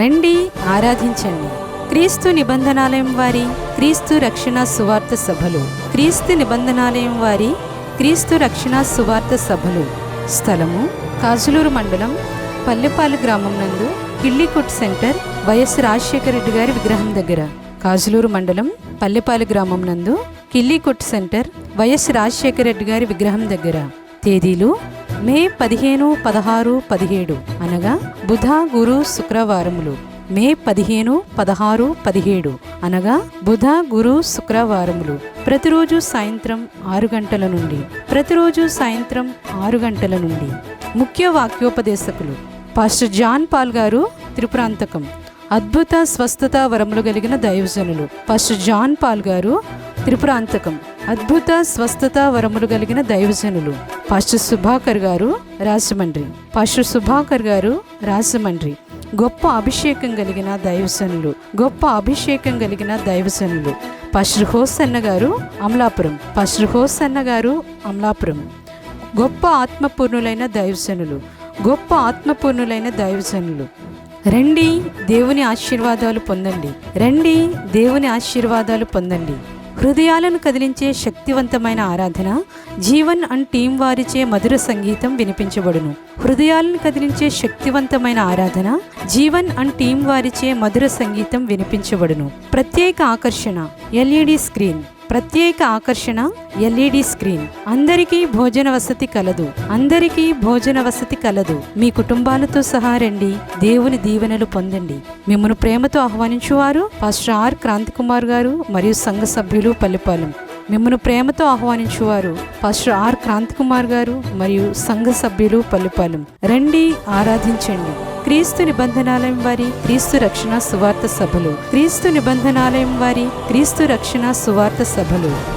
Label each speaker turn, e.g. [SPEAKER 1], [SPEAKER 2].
[SPEAKER 1] రండి ఆరాధించండి. క్రీస్తు నిబంధనాలయం వారి క్రీస్తు రక్షణ సువార్త సభలు. క్రీస్తు నిబంధనాలయం వారి క్రీస్తు రక్షణ సువార్త సభలు. స్థలము కాజులూరు మండలం పల్లెపాలు గ్రామం నందు Killikot center Y S Rajasekhara Reddy గారి విగ్రహం దగ్గర. కాజులూరు మండలం పల్లెపాలు గ్రామం నందు Killikot center Y S Rajasekhara Reddy గారి విగ్రహం దగ్గర. తేదీలు మే పదిహేను పదహారు పదిహేడు అనగా బుధ గురు శుక్రవారములు. మే పదిహేను పదహారు పదిహేడు అనగా బుధ గురు శుక్రవారములు. ప్రతిరోజు సాయంత్రం ఆరు గంటల నుండి. ప్రతిరోజు సాయంత్రం ఆరు గంటల నుండి. ముఖ్య వాక్యోపదేశకులు. పాస్టర్ జాన్ పాల్ గారు త్రిపురాంతకం. అద్భుత స్వస్థత వరములు కలిగిన దైవజనులు. పాస్టర్ జాన్ పాల్ గారు త్రిపురాంతకం. అద్భుత స్వస్థత వరములు కలిగిన దైవజనులు. పాస్టర్ సుభాకర్ గారు రాజమండ్రి పాస్టర్ సుభాకర్ గారు రాజమండ్రి గొప్ప అభిషేకం కలిగిన దైవజనులు. గొప్ప అభిషేకం కలిగిన దైవజనులు. పాస్టర్ హోసన్న గారు అమలాపురం. పాస్టర్ హోసన్న గారు అమలాపురం. గొప్ప ఆత్మపూర్ణులైన దైవజనులు. గొప్ప ఆత్మపూర్ణులైన దైవజనులు. రండి దేవుని ఆశీర్వాదాలు పొందండి. రండి దేవుని ఆశీర్వాదాలు పొందండి. హృదయాలను కదిలించే శక్తివంతమైన ఆరాధన జీవన్ అండ్ టీం వారిచే మధుర సంగీతం వినిపించబడును. హృదయాలను కదిలించే శక్తివంతమైన ఆరాధన జీవన్ అండ్ టీం వారిచే మధుర సంగీతం వినిపించబడును. ప్రత్యేక ఆకర్షణ ఎల్ఈడి స్క్రీన్. ప్రత్యేక ఆకర్షణ ఎల్ఈడి స్క్రీన్. అందరికీ భోజన వసతి కలదు. అందరికీ భోజన వసతి కలదు. మీ కుటుంబాలతో సహా రండి. దేవుని దీవెనలు పొందండి. మిమ్మల్ని ప్రేమతో ఆహ్వానించువారు పాస్టర్ ఆర్ క్రాంతి కుమార్ గారు మరియు సంఘ సభ్యులు పల్లెపాలెం. మిమ్మల్ని ప్రేమతో ఆహ్వానించువారు పాస్టర్ ఆర్ క్రాంతి కుమార్ గారు మరియు సంఘ సభ్యులు పల్లెపాలెం. రండి ఆరాధించండి. క్రీస్తు నిబంధనాలయం వారి క్రీస్తు రక్షణ సువార్త సభలు. క్రీస్తు నిబంధనాలయం వారి క్రీస్తు రక్షణ సువార్త సభలు.